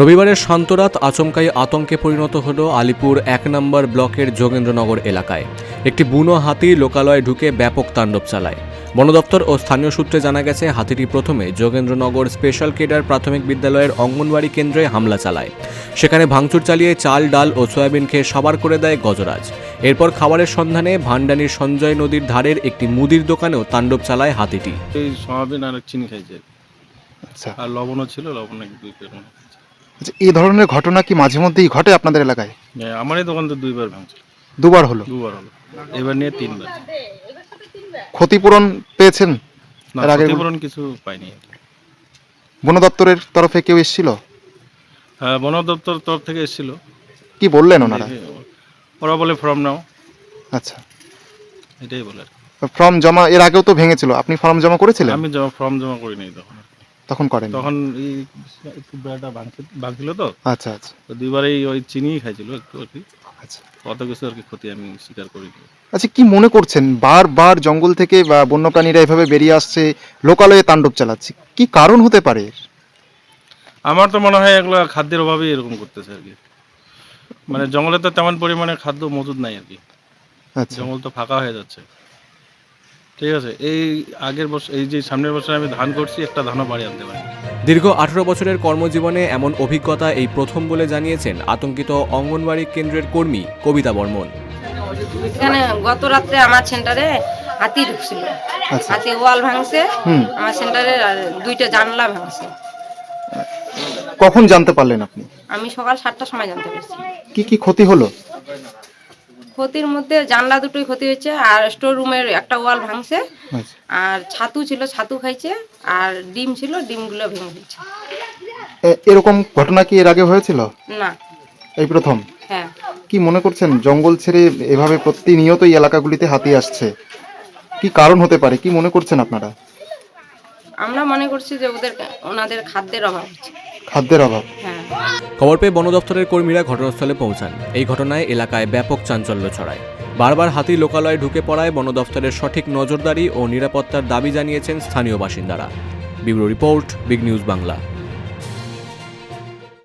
রবিবারের শান্তরাত আচমকাই আতঙ্কে পরিণত হল আলিপুর এক নম্বর ব্লকের যোগেন্দ্রনগর এলাকায়। একটি বুনো হাতি লোকালয়ে ঢুকে ব্যাপক তাণ্ডব চালায়। বন দপ্তর ও স্থানীয় সূত্রে জানা গেছে হাতিটি প্রথমে যোগেন্দ্রনগর স্পেশাল কেডার প্রাথমিক বিদ্যালয়ের অঙ্গনওয়াড়ি কেন্দ্রে হামলা চালায়। সেখানে ভাঙচুর চালিয়ে চাল ডাল ও সয়াবিন খেয়ে সাবার করে দেয় গজরাজ। এরপর খাবারের সন্ধানে ভান্ডানির সঞ্জয় নদীর ধারের একটি মুদির দোকানেও তাণ্ডব চালায় হাতিটি। সয়াবিন আর চিনি খাইছে। আচ্ছা। আর লবণও ছিল লবণ আচ্ছা এই ধরনের ঘটনা কি মাঝে মধ্যেই ঘটে আপনাদের এলাকায়? হ্যাঁ, আমার এই দোকান তো দুইবার ভাঙছে। দুবার হলো? দুবার হলো। এবার নিয়ে তিনবার। ক্ষতিপূরণ পেয়েছেন? না এর ক্ষতিপূরণ কিছু পাইনি। বন দপ্তরের তরফে কেউ এসেছিল? হ্যাঁ বন দপ্তর তরফ থেকে এসেছিল। কি বললেন ওনারা? ওরা বলে ফর্ম নাও। আচ্ছা। এটাই বলে আর কি। ফর্ম জমা এর আগেও তো ভেঙেছিল। আপনি ফর্ম জমা করেছিলেন? আমি জমা ফর্ম জমা করিনি তখন। তখন করেন তখন এই একটু বেড়াটা ভাঙছে- ভাঙছিল তো। আচ্ছা আচ্ছা। তো দুইবারই ওই চিনিই খাইছিল একটু আর কি। আচ্ছা। অত কিছু আর কি ক্ষতি আমি স্বীকার করিনি আচ্ছা কি মনে করছেন? বারবার জঙ্গল থেকে বা বন্যপ্রাণীরা এভাবে বেরিয়ে আসছে লোকালয়ে তাণ্ডব চালাচ্ছে কি কারণ হতে পারে? আমার তো মনে হয় এগুলো খাদ্যের অভাবেই এরকম করতেছে আর কি। মানে জঙ্গলে তো তেমন পরিমাণে খাদ্য মজুদ নাই আর কি। আচ্ছা। জঙ্গল তো ফাঁকা হয়ে যাচ্ছে। ঠিক আছে এই আগের বছর এই যে সামনের বছর আমি ধান করছি একটা ধানও বাড়ি আনতে পারি দীর্ঘ আঠারো বছরের কর্মজীবনে এমন অভিজ্ঞতা এই প্রথম বলে জানিয়েছেন আতঙ্কিত অঙ্গনবাড়ি কেন্দ্রের কর্মী কবিতা বর্মন। এখানে গত রাত্রে আমার সেন্টারে হাতি ঢুকছিল। আচ্ছা। হাতি ওয়াল ভাঙছে আমার সেন্টারে দুইটা জানলা ভাঙছে। কখন জানতে পারলেন আপনি? আমি সকাল সাতটার সময় জানতে পারছি। কি কি ক্ষতি হলো? ক্ষতির মধ্যে জানলা দুটোই ক্ষতি হয়েছে আর স্টোর রুমের একটা ওয়াল ভাঙছে। আচ্ছা। আর ছাতু ছিল ছাতু খাইছে আর ডিম ছিল ডিমগুলো ভেঙে দিচ্ছে এরকম ঘটনা কি এর আগে হয়েছিল? না। এই প্রথম? হ্যাঁ। কি মনে করছেন জঙ্গল ছেড়ে এভাবে প্রতিনিয়ত এই এলাকাগুলিতে হাতি আসছে? কি কারণ হতে পারে? কি মনে করছেন আপনারা? আমরা মনে করছি যে ওদের ওনাদের খাদ্যের অভাব হচ্ছে। খাদ্যের অভাব। খবর পেয়ে বন দপ্তরের কর্মীরা ঘটনাস্থলে পৌঁছান। এই ঘটনায় এলাকায় ব্যাপক চাঞ্চল্য ছড়ায়। বারবার হাতি লোকালয়ে ঢুকে পড়ায় বন দপ্তরের সঠিক নজরদারি ও নিরাপত্তার দাবি জানিয়েছেন স্থানীয় বাসিন্দারা। Bureau report, big news Bangla.